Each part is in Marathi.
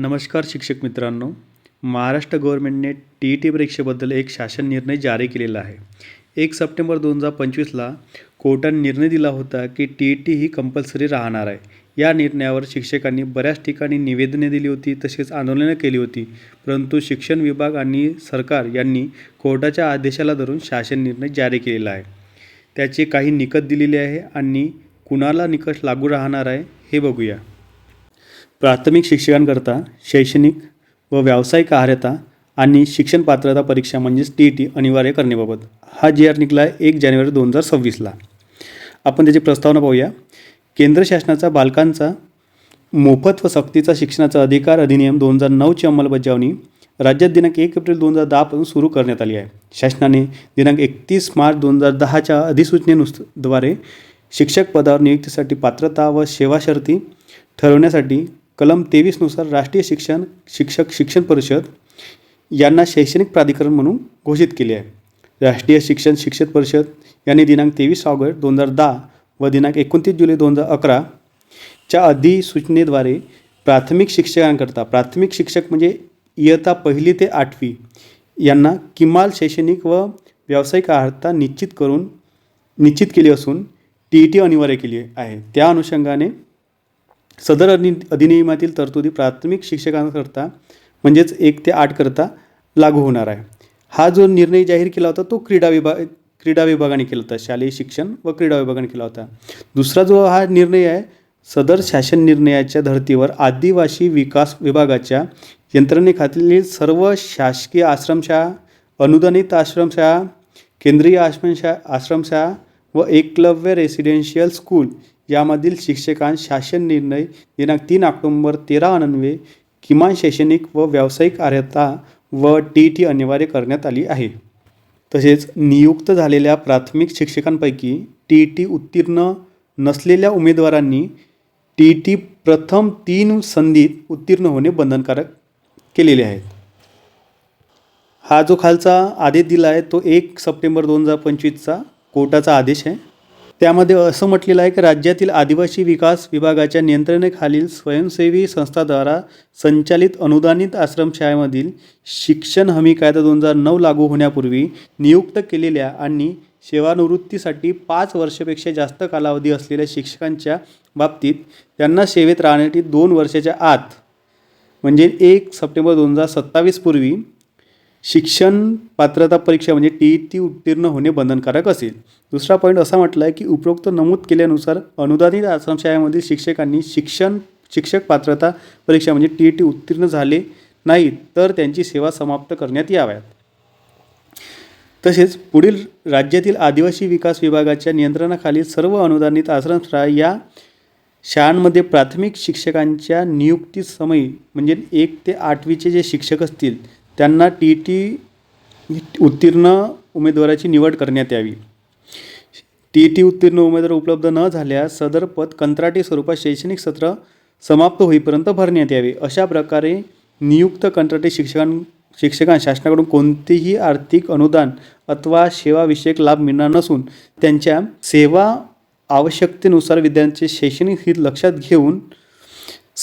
नमस्कार शिक्षक मित्रांनो. महाराष्ट्र गव्हर्मेंटने टी ई टी परीक्षेबद्दल एक शासन निर्णय जारी केलेला आहे. एक सप्टेंबर दोन हजार पंचवीसला कोर्टाने निर्णय दिला होता की टी ई टी ही कंपल्सरी राहणार आहे. या निर्णयावर शिक्षकांनी बऱ्याच ठिकाणी निवेदने दिली होती तसेच आंदोलनं केली होती. परंतु शिक्षण विभाग आणि सरकार यांनी कोर्टाच्या आदेशाला धरून शासन निर्णय जारी केलेला आहे. त्याचे काही निकष दिलेले आहे आणि कुणाला निकष लागू राहणार आहे हे बघूया. प्राथमिक शिक्षकांकरता शैक्षणिक व व्यावसायिक अर्हता आणि शिक्षण पात्रता परीक्षा म्हणजेच टी ई टी अनिवार्य करण्याबाबत. हा जी आर निघाला आहे एक जानेवारी दोन हजार सव्वीसला. आपण त्याची प्रस्तावना पाहूया. केंद्र शासनाचा बालकांचा मोफत व सक्तीचा शिक्षणाचा अधिकार अधिनियम दोन हजार नऊची अंमलबजावणी राज्यात दिनांक एक एप्रिल दोन हजार दहापासून सुरू करण्यात आली आहे. शासनाने दिनांक एकतीस मार्च दोन हजार दहाच्या अधिसूचनेनुसद्वारे शिक्षक पदावर नियुक्तीसाठी पात्रता व सेवा शर्ती ठरवण्यासाठी कलम तेवीसनुसार राष्ट्रीय शिक्षण शिक्षक शिक्षण परिषद यांना शैक्षणिक प्राधिकरण म्हणून घोषित केले आहे. राष्ट्रीय शिक्षण शिक्षक परिषद यांनी दिनांक तेवीस ऑगस्ट दोन हजार दहा व दिनांक एकोणतीस जुलै दोन हजार अकरा च्या अधिसूचनेद्वारे प्राथमिक शिक्षकांकरता प्राथमिक शिक्षक म्हणजे इयत्ता पहिली ते आठवी यांना किमान शैक्षणिक व व्यावसायिक अर्हता निश्चित करून निश्चित केली असून टी ई टी अनिवार्य केली आहे. त्या अनुषंगाने सदर अधि अधिनियमातील तरतुदी प्राथमिक शिक्षकांकरता म्हणजेच एक ते आठ करता लागू होणार आहे. हा जो निर्णय जाहीर केला होता तो क्रीडा विभाग क्रीडा विभागाने केला होता शालेय शिक्षण व क्रीडा विभागाने केला होता. दुसरा जो हा निर्णय आहे सदर शासन निर्णयाच्या धर्तीवर आदिवासी विकास विभागाच्या यंत्रणेखातील सर्व शासकीय आश्रमशाळा अनुदानित आश्रमशाळा केंद्रीय आश्रमशा आश्रमशाळा व एकलव्य रेसिडेन्शियल स्कूल यामधील शिक्षकांस शासन निर्णय दिनांक तीन ऑक्टोंबर तेरा अन्वये किमान शैक्षणिक व व्यावसायिक अर्हता व टी ई टी अनिवार्य करण्यात आली आहे. तसेच नियुक्त झालेल्या प्राथमिक शिक्षकांपैकी टी ई टी उत्तीर्ण नसलेल्या उमेदवारांनी टी ई टी प्रथम तीन संधीत उत्तीर्ण होणे बंधनकारक केलेले आहेत. हा जो खालचा आदेश दिला आहे तो एक सप्टेंबर दोन हजार पंचवीसचा कोर्टाचा आदेश आहे. त्यामध्ये असं म्हटलेलं आहे की राज्यातील आदिवासी विकास विभागाच्या नियंत्रणेखालील स्वयंसेवी संस्थाद्वारा संचालित अनुदानित आश्रमशाळेमधील शिक्षण हमी कायदा दोन हजार नऊ लागू होण्यापूर्वी नियुक्त केलेल्या आणि सेवानिवृत्तीसाठी पाच वर्षापेक्षा जास्त कालावधी असलेल्या शिक्षकांच्या बाबतीत त्यांना सेवेत राहण्यासाठी दोन वर्षाच्या आत म्हणजे एक सप्टेंबर दोन हजार सत्तावीसपूर्वी शिक्षण पात्रता परीक्षा म्हणजे टी ई टी उत्तीर्ण होणे बंधनकारक असेल. दुसरा पॉईंट असा म्हटला आहे की उपरोक्त नमूद केल्यानुसार अनुदानित आश्रमशाळेमधील शिक्षकांनी शिक्षण शिक्षक पात्रता परीक्षा म्हणजे टी ई टी उत्तीर्ण झाले नाहीत तर त्यांची सेवा समाप्त करण्यात याव्यात. तसेच पुढील राज्यातील आदिवासी विकास विभागाच्या नियंत्रणाखाली सर्व अनुदानित आश्रमशाळा या शाळांमध्ये प्राथमिक शिक्षकांच्या नियुक्तीसमयी म्हणजे एक ते आठवीचे जे शिक्षक असतील त्यांना टी ई टी उत्तीर्ण उमेदवाराची निवड करण्यात यावी. टी ई टी उत्तीर्ण उमेदवार उपलब्ध न झाल्यास सदर पद कंत्राटी स्वरूपात शैक्षणिक सत्र समाप्त होईपर्यंत भरण्यात यावे. अशा प्रकारे नियुक्त कंत्राटी शिक्षकां शिक्षकां शासनाकडून कोणतेही आर्थिक अनुदान अथवा सेवाविषयक लाभ मिळणार नसून त्यांच्या सेवा आवश्यकतेनुसार विद्यार्थ्यांचे शैक्षणिक हित लक्षात घेऊन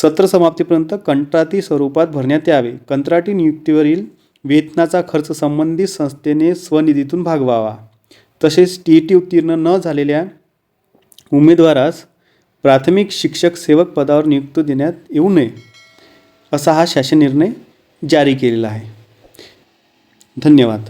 सत्र समाप्तीपर्यंत कंत्राटी स्वरूपात भरण्यात यावे. कंत्राटी नियुक्तीवरील वेतनाचा खर्च संबंधित संस्थेने स्वनिधीतून भागवावा. तसेच टी ई टी उत्तीर्ण न झालेल्या उमेदवारास प्राथमिक शिक्षक सेवक पदावर नियुक्ती देण्यात येऊ नये असा हा शासन निर्णय जारी केलेला आहे. धन्यवाद.